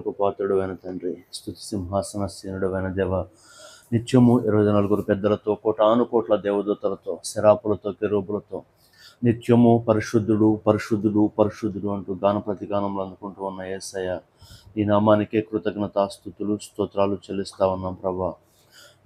స్థుతులకు పాత్రుడు అయిన తండ్రి స్థుతి సింహాసన శ్రేణుడు అయిన దేవ నిత్యము ఇరవై నలుగురు పెద్దలతో కోటాను కోట్ల దేవదూతలతో శరాపులతో కెరూపులతో నిత్యము పరిశుద్ధుడు పరిశుద్ధుడు పరిశుద్ధుడు అంటూ గాన ప్రతిగానంలో అందుకుంటూ ఉన్న ఏసయ్య ఈ నామానికే కృతజ్ఞతాస్థుతులు స్తోత్రాలు చెల్లిస్తా ఉన్నాం ప్రభా.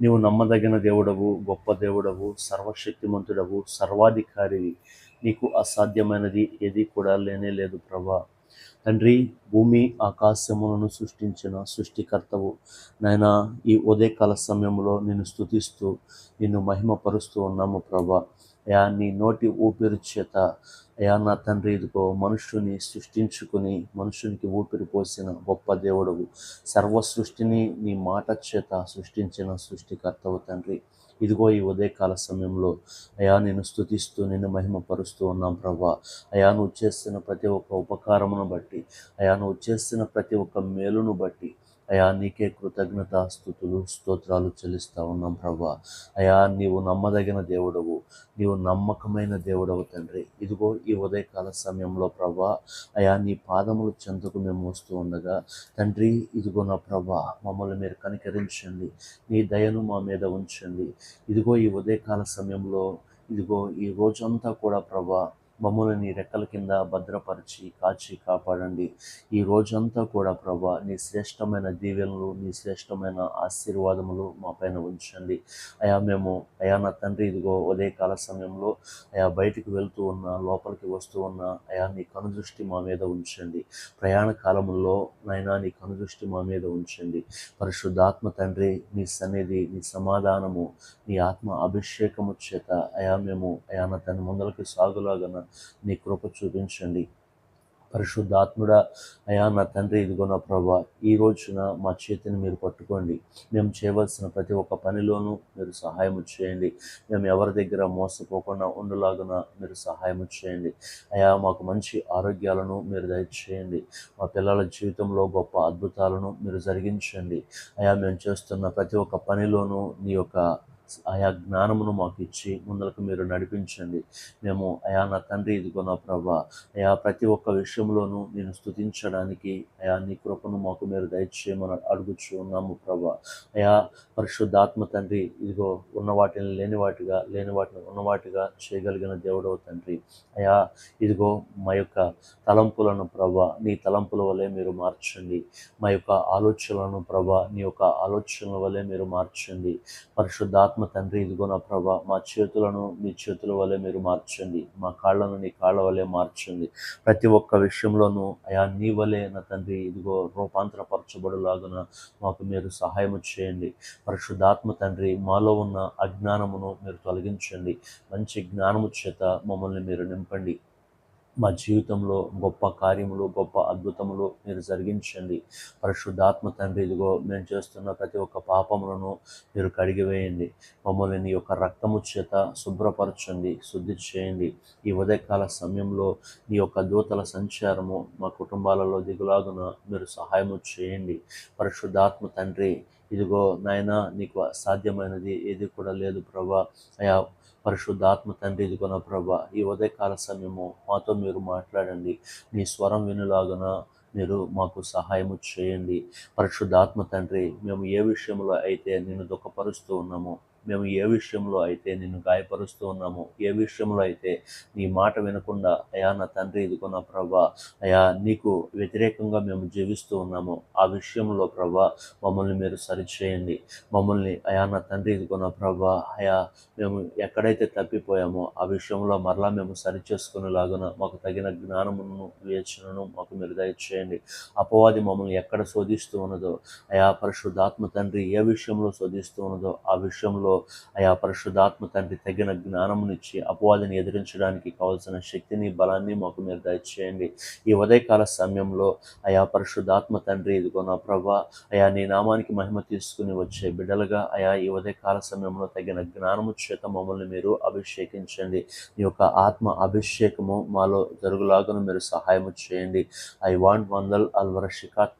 నీవు నమ్మదగిన దేవుడవు గొప్ప దేవుడవు సర్వశక్తిమంతుడవు సర్వాధికారివి నీకు అసాధ్యమైనది ఏది కూడా లేనే లేదు ప్రభా. తండ్రి భూమి ఆకాశములను సృష్టించిన సృష్టికర్తవు. నాయన ఈ ఉదయకాల సమయంలో నిన్ను స్థుతిస్తూ నిన్ను మహిమపరుస్తూ ఉన్నాము ప్రభా. అయా నీ నోటి ఊపిరి చేత అయా నా తండ్రి ఇదిగో మనుషుని సృష్టించుకుని మనుషునికి ఊపిరి పోసిన గొప్ప దేవుడవు. సర్వ సృష్టిని నీ మాట చేత సృష్టించిన సృష్టికర్తవు తండ్రి. ఇదిగో ఈ ఉదయకాల సమయంలో అయా నేను స్థుతిస్తూ నిన్ను మహిమపరుస్తూ ఉన్నాం ప్రభా. అయా నువ్వు చేస్తున్న ప్రతి ఒక్క ఉపకారమును బట్టి అయా నువ్వు చేస్తున్న ప్రతి ఒక్క మేలును బట్టి అయా నీకే కృతజ్ఞత స్థుతులు స్తోత్రాలు చెల్లిస్తూ ఉన్నాం ప్రభా. అయా నీవు నమ్మదగిన దేవుడవు నీవు నమ్మకమైన దేవుడవు తండ్రి. ఇదిగో ఈ ఉదయకాల సమయంలో ప్రభా అయా నీ పాదములు చెంతకు మేము వస్తూ ఉండగా తండ్రి ఇదిగో నా ప్రభా మమ్మల్ని మీరు కనికరించండి నీ దయను మా మీద ఉంచండి. ఇదిగో ఈ ఉదయకాల సమయంలో ఇదిగో ఈ రోజంతా కూడా ప్రభా మమ్మల్ని నీ రెక్కల కింద భద్రపరిచి కాచి కాపాడండి. ఈ రోజంతా కూడా ప్రభా నీ శ్రేష్టమైన దీవెనలు నీ శ్రేష్టమైన ఆశీర్వాదములు మా పైన ఉంచండి. అయా మేము అయా నా తండ్రి ఇదిగో ఉదయకాల సమయంలో అయా బయటికి వెళ్తూ ఉన్న లోపలికి వస్తూ ఉన్న అయా నీ కనుదృష్టి మా మీద ఉంచండి. ప్రయాణ కాలంలో నైనా నీ కనుదృష్టి మా మీద ఉంచండి. పరిశుద్ధాత్మ తండ్రి నీ సన్నిధి నీ సమాధానము నీ ఆత్మ అభిషేకము చేత అయా మేము అయా నా తన ముందలకి సాగులాగన నీ కృప చూపించండి. పరిశుద్ధాత్ముడా అయా నా తండ్రి ఇదిగో నా ప్రభా ఈ రోజున మా చేతిని మీరు పట్టుకోండి. మేము చేయవలసిన ప్రతి ఒక్క పనిలోనూ మీరు సహాయం చేయండి. మేము ఎవరి దగ్గర మోసపోకుండా ఉండలాగున మీరు సహాయం చేయండి. అయా మాకు మంచి ఆరోగ్యాలను మీరు దయచేయండి. మా పిల్లల జీవితంలో గొప్ప అద్భుతాలను మీరు జరిగించండి. అయా మేము చేస్తున్న ప్రతి ఒక్క పనిలోనూ నీ యొక్క ఆయా జ్ఞానమును మాకు ఇచ్చి ముందరకు మీరు నడిపించండి. మేము అయా నా తండ్రి ఇదిగో నా ప్రభా అయా ప్రతి ఒక్క విషయంలోనూ నేను స్తుతించడానికి అయా నీ కృపను మాకు మీరు దయచేయమని అడుగుచు ఉన్నాము ప్రభా. అయా పరిశుద్ధాత్మ తండ్రి ఇదిగో ఉన్న వాటిని లేని వాటిగా లేని వాటిని ఉన్నవాటిగా చేయగలిగిన దేవుడవు తండ్రి. అయా ఇదిగో మా యొక్క తలంపులను ప్రభా నీ తలంపుల వలె మీరు మార్చండి. మా యొక్క ఆలోచనలను ప్రభా నీ యొక్క ఆలోచనల వలె మీరు మార్చండి. పరిశుద్ధాత్మ తండ్రి ఇదిగో నా ప్రభా మా చేతులను నీ చేతుల వలె మీరు మార్చండి. మా కాళ్ళను నీ కాళ్ళ వలె మార్చండి. ప్రతి ఒక్క విషయంలోనూ అయా నీ వలె నా తండ్రి ఇదిగో రూపాంతరపరచబడులాగున మాకు మీరు సహాయం చేయండి. పరిశుద్ధాత్మ తండ్రి మాలో ఉన్న అజ్ఞానమును మీరు తొలగించండి. మంచి జ్ఞానము చేత మమ్మల్ని మీరు నింపండి. మా జీవితంలో గొప్ప కార్యములు గొప్ప అద్భుతములు మీరు జరిగించండి. పరిశుద్ధాత్మ తండ్రి ఇదిగో మేము చేస్తున్న ప్రతి ఒక్క పాపములను మీరు కడిగివేయండి. మమ్మల్ని నీ యొక్క రక్తము చేత శుభ్రపరచండి శుద్ధి చేయండి. ఈ ఉదయకాల సమయంలో నీ యొక్క దూతల సంచారము మా కుటుంబాలలో దిగులాగున మీరు సహాయము చేయండి. పరిశుద్ధాత్మ తండ్రి ఇదిగో నాయన నీకు సాధ్యమైనది ఏది కూడా లేదు ప్రభా. అయా పరిశుద్ధాత్మ తండ్రి ఇదిగోన ప్రభా. ఈ ఉదయకాల సమయము మాతో మీరు మాట్లాడండి. నీ స్వరం వినులాగన మీరు మాకు సహాయము చేయండి. పరిశుద్ధాత్మ తండ్రి మేము ఏ విషయంలో అయితే నేను దుఃఖపరుస్తూ ఉన్నామో మేము ఏ విషయంలో అయితే నిన్ను గాయపరుస్తూ ఉన్నామో ఏ విషయంలో అయితే నీ మాట వినకుండా అయా నా తండ్రి ఇదిగో నా ప్రభా అయా నీకు వ్యతిరేకంగా మేము జీవిస్తూ ఉన్నాము ఆ విషయంలో ప్రభా మమ్మల్ని మీరు సరిచేయండి. మమ్మల్ని అయా నా తండ్రి ఇదిగో నా ప్రభా అయా మేము ఎక్కడైతే తప్పిపోయామో ఆ విషయంలో మరలా మేము సరిచేసుకునేలాగున మాకు తగిన జ్ఞానమును వివేచనను మాకు మీరు దయచేయండి. అపవాది మమ్మల్ని ఎక్కడ శోధిస్తూ ఉన్నదో అయా పరిశుద్ధాత్మ తండ్రి ఏ విషయంలో శోధిస్తూ ఉన్నదో ఆ విషయంలో అయా పరిశుద్ధాత్మ తండ్రి తగిన జ్ఞానమునిచ్చి అపవాదిని ఎదిరించడానికి కావాల్సిన శక్తిని బలాన్ని మాకు మీరు దయచేయండి. ఈ ఉదయకాల సమయంలో అయా పరిశుద్ధాత్మ తండ్రి ఇదిగో నా ప్రభా అయా నీ నామానికి మహిమ తీసుకుని వచ్చే బిడ్డలుగా అయా ఈ ఉదయకాల సమయంలో తగిన జ్ఞానము చేత మమ్మల్ని మీరు అభిషేకించండి. నీ యొక్క ఆత్మ అభిషేకము మాలో జరుగులాగను మీరు సహాయము చేయండి. ఐ వాంట్ వందల్ అల్వర షికాత్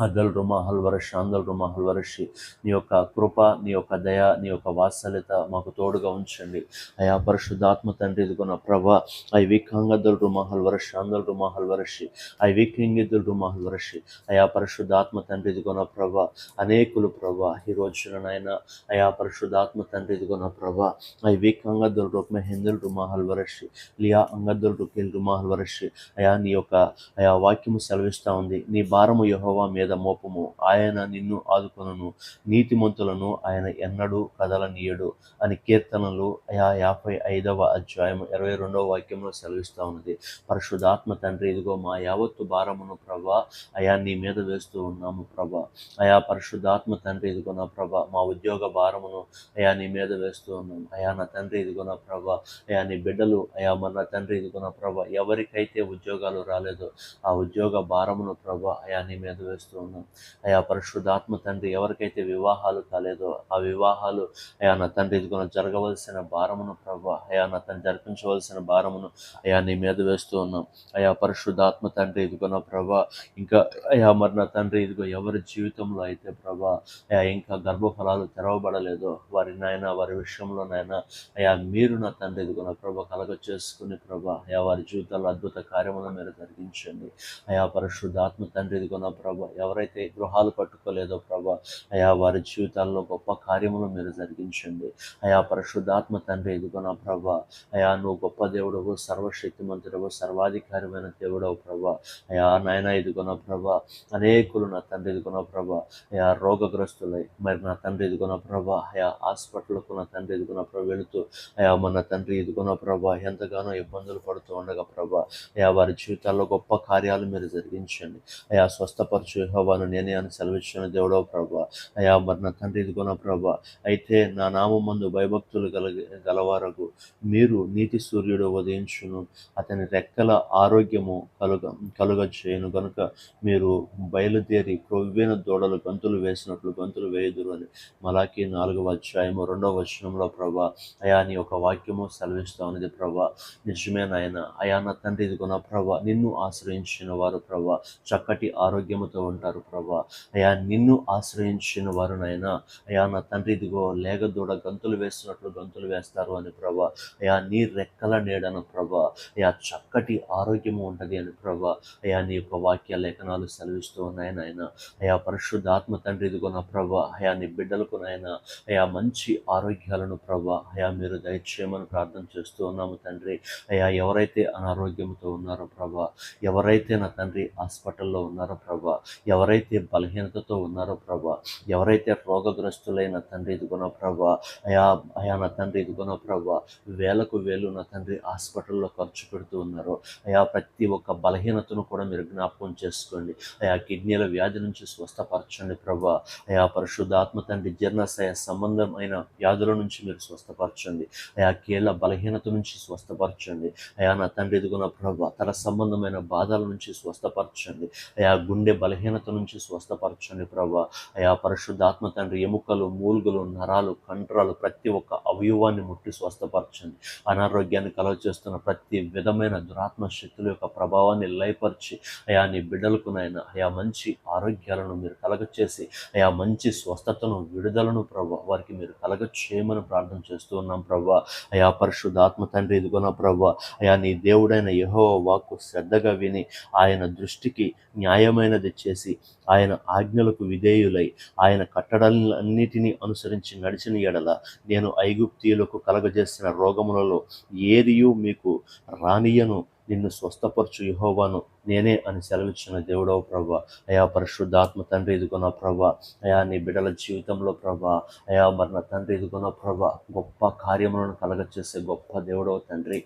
అదల్ రుమాహల్ వరష్ అందల్ రుమాహల్ వరషి. నీ యొక్క కృప నీ యొక్క దయ నీ యొక్క వాత్సల్యత మాకు తోడుగా ఉంచండి. అయా పరిశుద్ధాత్మ తండ్రి ఇదిగోన ప్రభా ఐ వికంగదల్ రుమాహల్ వరష్ అందల్ రుమాహల్ వరషి. ఐ వికింగిద్దుల్ రుమాహల్ వరషి. అయా పరిశుద్ధాత్మ తండ్రి ఇదిగోన ప్రభ అనేకులు ప్రభా ఈ రోజున అయా పరిశుద్ధాత్మ తండ్రి ఇదిగోన ప్రభా ఐ వికంగదల్ రూపమే మెహిందుల్ రుమాహల్ వరషి. లియా అంగద్దుల్ రుకిల్ రుమాహల్ వరషి. అయా నీ యొక్క అయా వాక్యము సెలవిస్తా ఉంది. నీ భారము యెహోవా మీద మోపము. ఆయన నిన్ను ఆదుకొనను. నీతిమంతులను ఆయన ఎన్నడూ కదలనీయడు అని కీర్తనలు అయా యాభై ఐదవ అధ్యాయం ఇరవై రెండవ వాక్యంలో సెలవిస్తూ ఉన్నది. పరిశుద్ధాత్మ తండ్రి ఇదిగో మా యావత్తు భారమును ప్రభా అయా నీ మీద వేస్తూ ఉన్నాము ప్రభా. అయా పరిశుద్ధాత్మ తండ్రి ఇదిగో నా ప్రభా మా ఉద్యోగ భారమును అయా నీ మీద వేస్తూ ఉన్నాము. అయా నా తండ్రి ఇదిగో నా ప్రభా అయా నీ బిడ్డలు అయా మన తండ్రి ఇదిగో నా ప్రభా ఎవరికైతే ఉద్యోగాలు రాలేదో ఆ ఉద్యోగ భారమును ప్రభా అయా నీ మీద వేస్తూ ఉన్నాం అయా పరిశుద్ధాత్మ తండ్రి ఎవరికైతే వివాహాలు కాలేదో ఆ వివాహాలు అయా నా తండ్రి ఇదిగోన జరగవలసిన భారమును ప్రభా అయా నా తండ్రి జరిపించవలసిన భారమును అయా నీ మీద వేస్తూ ఉన్నాం. అయా పరిశుద్ధాత్మ తండ్రి ఇదిగోన ప్రభా ఇంకా అయా మరి నా తండ్రి ఇదిగో ఎవరి జీవితంలో అయితే ప్రభా అయా ఇంకా గర్భఫలాలు తెరవబడలేదో వారి నాయన వారి విషయంలో నాయన అయా మీరు నా తండ్రి ఇదిగో నా ప్రభా కలగ చేసుకుని ప్రభా అయా వారి జీవితాల్లో అద్భుత కార్యములను మీరు జరిగించండి. అయా పరిశుద్ధాత్మ తండ్రి ఇదిగో నా ప్రభా ఎవరైతే గృహాలు పట్టుకోలేదో ప్రభా అయా వారి జీవితాల్లో గొప్ప కార్యములు మీరు జరిగించండి. అయా పరిశుద్ధాత్మ తండ్రి ఇదిగో ప్రభా అయా నువ్వు గొప్ప దేవుడవు సర్వశక్తిమంతుడవు సర్వాధికారమైన దేవుడవు ప్రభా. అయా నాయన ఎదుగున ప్రభా అనేకులు నా తండ్రి ఇదిగో ప్రభా అయా రోగగ్రస్తులై మరి నా తండ్రి ఎదుగున ప్రభా అయా హాస్పిటల్కు నా తండ్రి ఎదుగున నా ప్రభా వెళుతూ అయా మన తండ్రి ఎదుగున ప్రభా ఎంతగానో ఇబ్బందులు పడుతూ ఉండగా ప్రభా అయా వారి జీవితాల్లో గొప్ప కార్యాలు మీరు జరిగించండి. అయా స్వస్థపరచు యహోవాను నేనే అని సెలవిచ్చిన దేవుడో ప్రభా. అయా మరి నా తండ్రి ఇదిగో నా ప్రభా. అయితే నా నామం మందు భయభక్తులు గలగ గలవారకు మీరు నీతి సూర్యుడు ఉదయించును. అతని రెక్కల ఆరోగ్యము కలుగ కలుగ చేయను కనుక మీరు బయలుదేరి క్రొవ్వైన దూడలు గంతులు వేసినట్లు గంతులు వేయుదురు అని మలాకి నాలుగవ అధ్యాయము రెండవ వచనంలో ప్రభా. అయా నీ ఒక వాక్యము సెలవిస్తా ఉన్నది ప్రభా. నిజమే నాయన. అయా నా తండ్రి ఇదిగో నా ప్రభా. నిన్ను ఆశ్రయించిన వారు ప్రభా. చక్కటి ఆరోగ్యముతో ఉంటారు ప్రభా. అయా నిన్ను ఆశ్రయించిన వారు నాయన అయా నా తండ్రి ఇదిగో లేగ దూడ గంతులు వేస్తున్నట్లు గంతులు వేస్తారు అని ప్రభా. అయా నీ రెక్కల నీడన ప్రభా. అయా చక్కటి ఆరోగ్యము ఉంటుంది అని ప్రభా. అయా నీ యొక్క వాక్య లేఖనాలు సెలవిస్తూ ఉన్నాయని నాయన అయా పరిశుద్ధాత్మ తండ్రి ఇదిగో నా ప్రభా. అయా నీ బిడ్డలకు నాయన అయా మంచి ఆరోగ్యాలను ప్రభా. అయా మీరు దయచేయమని ప్రార్థన చేస్తూ ఉన్నాము తండ్రి. అయా ఎవరైతే అనారోగ్యంతో ఉన్నారో ప్రభా. ఎవరైతే నా తండ్రి హాస్పిటల్లో ఉన్నారో ప్రభా. ఎవరైతే బలహీనతతో ఉన్నారో ప్రభా ఎవరైతే రోగగ్రస్తులైన తండ్రి ఇదిగోనో ప్రభా అయా అయా నా తండ్రి ఇదిగోనో ప్రభా వేలకు వేలు నా తండ్రి హాస్పిటల్లో ఖర్చు పెడుతూ ఉన్నారో అయా ప్రతి ఒక్క బలహీనతను కూడా మీరు జ్ఞాపకం చేసుకోండి. అయా కిడ్నీల వ్యాధి నుంచి స్వస్థపరచండి ప్రభా. అయా పరిశుద్ధాత్మ తండ్రి జీర్ణశయ సంబంధమైన వ్యాధుల నుంచి మీరు స్వస్థపరచండి. అయా కీళ్ళ బలహీనత నుంచి స్వస్థపరచండి. అయా నా తండ్రి ఇదిగోన ప్రభా తల సంబంధమైన బాధల నుంచి స్వస్థపరచండి. అయా గుండె బలహీనత నుంచి స్వస్థపరచండి ప్రభా. అయా పరిశుద్ధాత్మ తండ్రి ఎముకలు మూలుగులు నరాలు కంట్రాలు ప్రతి ఒక్క అవయవాన్ని ముట్టి స్వస్థపరచండి. అనారోగ్యాన్ని కలగచేస్తున్న ప్రతి విధమైన దురాత్మ శక్తుల యొక్క ప్రభావాన్ని లయపరిచి అయా నీ బిడ్డలకు నాయన అయా మంచి ఆరోగ్యాలను మీరు కలగచేసి అయా మంచి స్వస్థతను విడుదలను ప్రభా వారికి మీరు కలగ చేయమని ప్రార్థన చేస్తూ ఉన్నాం ప్రభా. అయా పరిశుద్ధాత్మ తండ్రి ఇదిగోన ప్రభా అయా నీ దేవుడైన యహో వాక్కు శ్రద్ధగా విని ఆయన దృష్టికి న్యాయమైనది చేసి ఆయన ఆజ్ఞలకు విధేయులై ఆయన కట్టడలన్నిటినీ అనుసరించి నడిచిన ఎడల నేను ఐగుప్తీయులకు కలగజేసిన రోగములలో ఏదియు మీకు రానియను. నిన్ను స్వస్థపరచు యహోవాను నేనే అని సెలవిచ్చిన దేవుడో ప్రభా. అయా పరిశుద్ధాత్మ తండ్రి ఎదుగున ప్రభా. అయా నీ బిడ్డల జీవితంలో ప్రభా. అయా మరణ తండ్రి ఎదుగున ప్రభా. గొప్ప కార్యములను కలగచేసే గొప్ప దేవుడో తండ్రి.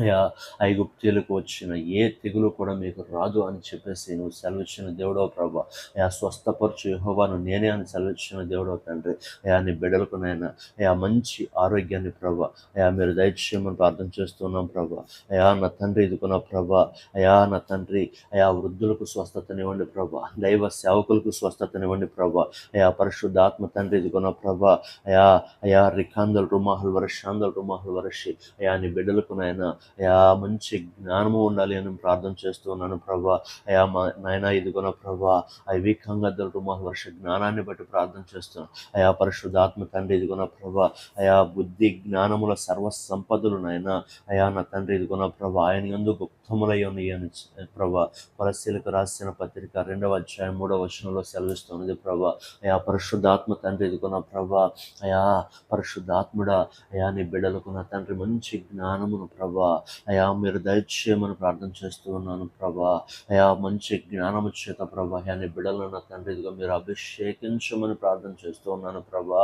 అయా వచ్చిన ఏ తెగులు కూడా మీకు రాదు అని చెప్పేసి నువ్వు సెలవిచ్చిన దేవుడో ప్రభా. యా స్వస్థపరచు యహోవాను నేనే అని సెలవిచ్చిన దేవుడో తండ్రి. యా నీ బిడ్డలకు నాయన యా మంచి ఆరోగ్యాన్ని ప్రభా. అయా మీరు దయచేయమని ప్రార్థన చేస్తున్నాం ప్రభా. అయా నా తండ్రి ఇదికున్న ప్రభా. అయా నా తండ్రి అయా వృద్ధులకు స్వస్థతనివ్వండి ప్రభా. దైవ సేవకులకు స్వస్థతనివ్వండి ప్రభా. అయా పరిశుద్ధాత్మ తండ్రి ఇదికున్న ప్రభా. అయా అయా రికాందల్ రుమాహల్ వరషాందల్ రుమాహల్ వరషి. అయా నీ బిడ్డలకు నాయన అయా మంచి జ్ఞానము ఉండాలి అని ప్రార్థన చేస్తూ ఉన్నాను ప్రభా. అయా మా నాయన ఇదిగోన ప్రభా ఐవికంగా దొరుకు మా వర్ష జ్ఞానాన్ని బట్టి ప్రార్థన చేస్తున్నాను అయా పరిశుద్ధాత్మ తండ్రి ఇదిగోన ప్రభా. అయా బుద్ధి జ్ఞానముల సర్వ సంపదలు నాయన. అయా నా తండ్రి ఇదిగోన ప్రభా ఆయన ఎందు గుప్తములై ఉన్నాయి అని ప్రభా. పరిశీలకు రాసిన పత్రిక రెండవ అధ్యాయం మూడవ వచనంలో సెలవిస్తున్నది ప్రభా. అయా పరిశుద్ధాత్మ తండ్రి ఇదిగోన ప్రభా. అయా పరిశుద్ధాత్ముడా. అయా నీ బిడ్డలకు నా తండ్రి మంచి జ్ఞానమును ప్రభా. అయా మీరు దయచేయమని ప్రార్థన చేస్తూ ఉన్నాను ప్రభా. అయా మంచి జ్ఞానము చేత ప్రభా అయా నీ బిడ్డలను నా తండ్రి ఇదిగో మీరు అభిషేకించమని ప్రార్థన చేస్తూ ఉన్నాను ప్రభా.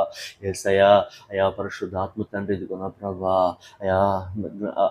ఏసయ్యా అయా పరిశుద్ధాత్మ తండ్రి ఇదిగో నా ప్రభా. అయా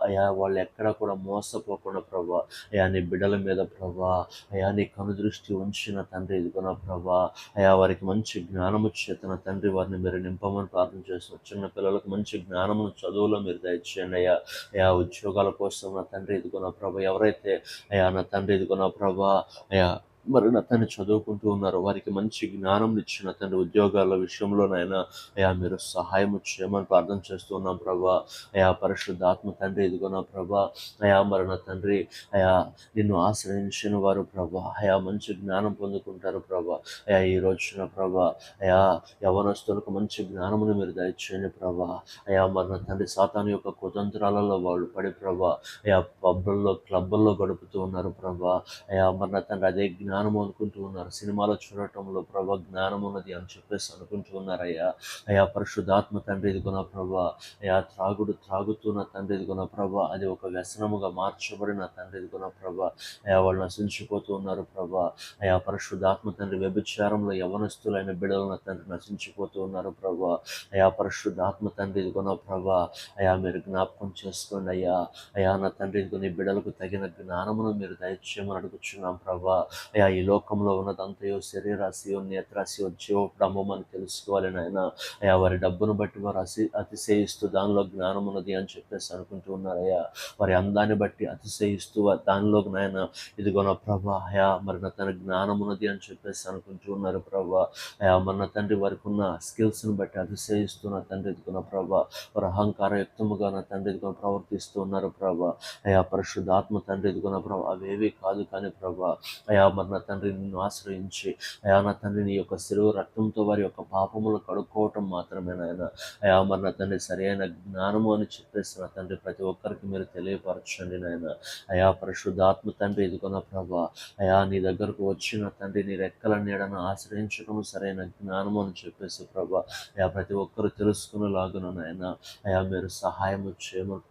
అయా వాళ్ళు ఎక్కడ కూడా మోసపోకుండా ప్రభా. అయా నీ బిడ్డల మీద ప్రభా. అయా నీ కనుదృష్టి ఉంచిన తండ్రి ఇదిగో నా ప్రభా. అయా వారికి మంచి జ్ఞానము చేతన తండ్రి వారిని మీరు నింపమని ప్రార్థన చేస్తున్నారు చిన్న పిల్లలకు మంచి జ్ఞానము చదువులో మీరు దయచేయండి అయ్యా. అయా ఉద్యోగాల కోసం నా తండ్రి ఇదిగో ప్రభ ఎవరైతే అయా నా తండ్రి ఇదిగో ప్రభ ప్రభా అయా మరి నా తండ్రి చదువుకుంటూ ఉన్నారు. వారికి మంచి జ్ఞానం ఇచ్చిన తండ్రి ఉద్యోగాల విషయంలోనైనా అయా మీరు సహాయం చేయమని ప్రార్థన చేస్తూ ఉన్నాం ప్రభా. అయా పరిశుద్ధాత్మ తండ్రి ఇదిగో నా ప్రభా. అయా మరి నా తండ్రి అయా నిన్ను ఆశ్రయించిన వారు ప్రభా. అయా మంచి జ్ఞానం పొందుకుంటారు ప్రభా. అయా ఈ రోజున ప్రభా అయా యవనస్తులకు మంచి జ్ఞానమును మీరు దయచేయండి ప్రభా. అయా మరి నా తండ్రి సాతాను యొక్క కుతంత్రాలలో వాళ్ళు పడి ప్రభా అయా పబ్బుల్లో క్లబ్బుల్లో గడుపుతూ ఉన్నారు ప్రభా. అయా మరి నా తండ్రి అదే జ్ఞానం అనుకుంటూ ఉన్నారు. సినిమాలో చూడటంలో ప్రభా జ్ఞానం ఉన్నది అని చెప్పేసి అనుకుంటూ ఉన్నారు అయ్యా అయా పరిశుద్ధాత్మ తండ్రి ఇదిగొన ప్రభా అయా త్రాగుడు త్రాగుతున్న తండ్రి ఇదిగొన ప్రభా అది ఒక వ్యసనముగా మార్చబడిన తండ్రి ఇదిగొన ప్రభా అయా వాళ్ళు నశించిపోతూ ఉన్నారు ప్రభా. అయా పరిశుద్ధాత్మ తండ్రి వ్యభిచారంలో యవనస్తులైన బిడలు తండ్రి నశించిపోతూ ఉన్నారు ప్రభా. అయా పరిశుద్ధాత్మ తండ్రి ఇదిగొన ప్రభా అయా మీరు జ్ఞాపకం చేసుకోండి అయ్యా. అయా నా తండ్రి ఇదిగో బిడలకు తగిన జ్ఞానమును మీరు దయచేయమని అడుగుచున్నాం ప్రభా. అయా ఈ లోకంలో ఉన్నదంతయో శరీరాశయో నేత్రాశయో జీవప్రమం అని తెలుసుకోవాలి నాయన. అయా వారి డబ్బును బట్టి వారు అసి అతిశయిస్తూ దానిలో జ్ఞానం ఉన్నది అని చెప్పేసి అనుకుంటూ ఉన్నారయ్యా. వారి అందాన్ని బట్టి అతిశయిస్తూ దానిలో నాయన ఇదిగో నా ప్రభా అయా మరి నా తన జ్ఞానం ఉన్నది అని చెప్పేసి అనుకుంటూ ఉన్నారు ప్రభా. అయా మరి నా తండ్రి వారికి ఉన్న స్కిల్స్ని బట్టి అతిశయిస్తూ నా తండ్రి ఎదుగున ప్రభా వారు అహంకారయుక్తముగా నా తండ్రి ఎదుగున ప్రవర్తిస్తూ ఉన్నారు ప్రభా. అయా పరిశుద్ధాత్మ తండ్రి ఎదుగున ప్రభా అవేవి కాదు కానీ ప్రభా. అయా మరి నా తండ్రి నిన్ను ఆశ్రయించి అయా నా తండ్రి నీ యొక్క సిరువు రక్తంతో వారి యొక్క పాపములు కడుక్కోవటం మాత్రమే నాయన. అయా మరి నా తండ్రి సరైన జ్ఞానము అని చెప్పేసి నా తండ్రి ప్రతి ఒక్కరికి మీరు తెలియపరచండి నాయన. అయా పరిశుద్ధాత్మ తండ్రి ఇదిగోన ప్రభా. అయా నీ దగ్గరకు వచ్చిన తండ్రి నీ రెక్కల నీడను ఆశ్రయించడం సరైన జ్ఞానము అని చెప్పేసి ప్రభా. అయా ప్రతి ఒక్కరు తెలుసుకునేలాగున నాయన. అయా మీరు సహాయం చేయమని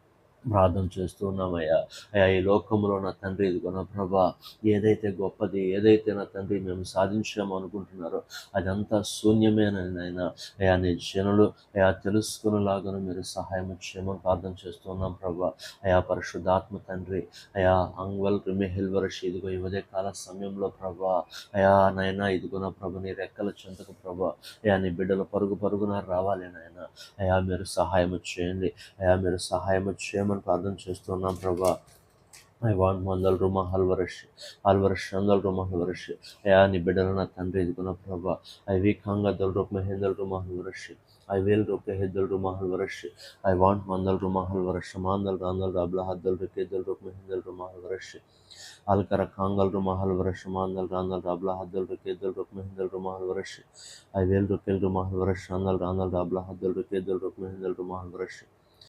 ప్రార్థన చేస్తూ ఉన్నామయ్యా. అయ్యా ఈ లోకంలో నా తండ్రి ఇదిగో నా ప్రభా ఏదైతే గొప్పది ఏదైతే నా తండ్రి మేము సాధించాము అనుకుంటున్నారో అదంతా శూన్యమేనని ఆయన అయా నీ జనులు అయా తెలుసుకునేలాగా మీరు సహాయం చేయమని ప్రార్థన చేస్తున్నాం ప్రభా. అయా పరిశుద్ధాత్మ తండ్రి అయా అంగ్వల్ రిమిహిల్ వరష్ ఇదిగో ఈ కాల సమయంలో ప్రభా. అయా నాయన ఇదిగో నా ప్రభు నీ రెక్కల చెంతకు ప్రభా. అయా నీ బిడ్డలు పరుగు పరుగున రావాలి నాయన. అయా మీరు సహాయం చేయండి. అయా మీరు సహాయం చేయమని ప్రార్థన చేస్తున్నాం ప్రభా. ఐ వాంట్ మందల్ రుమా హల్వరష్ హల్వరష్ అందల్ రుమా హల్వరష్. అయా నీ బిడ్డలు నా తండ్రి ఎదుగున్న ప్రభా. ఐ వీకంగా దల్ రూప్ మెహెందల్ రుమా హల్వరష్. ఐ వేల్ రూపే హెద్దల్ రుమా హల్వరష్. ఐ వాంట్ మందల్ రుమా హల్వరష్. మాందల్ రాందల్ రాబ్లా హద్దల్ రుకే దల్ రూప్ మెహెందల్ రుమా హల్వరష్. అల్కర కాంగల్ రుమా హల్వరష్. మాందల్ రాందల్ రాబ్లా హద్దల్ రుకే దల్ రూప్ మెహెందల్ రుమా హల్వరష్. ఐ వేల్ రుకేల్ రుమా హల్వరష్. అందల్ రాందల్ రాబ్లా హద్దల్ రుకే దల్ రూప్ మెహెందల్ రుమా హల్వరష్.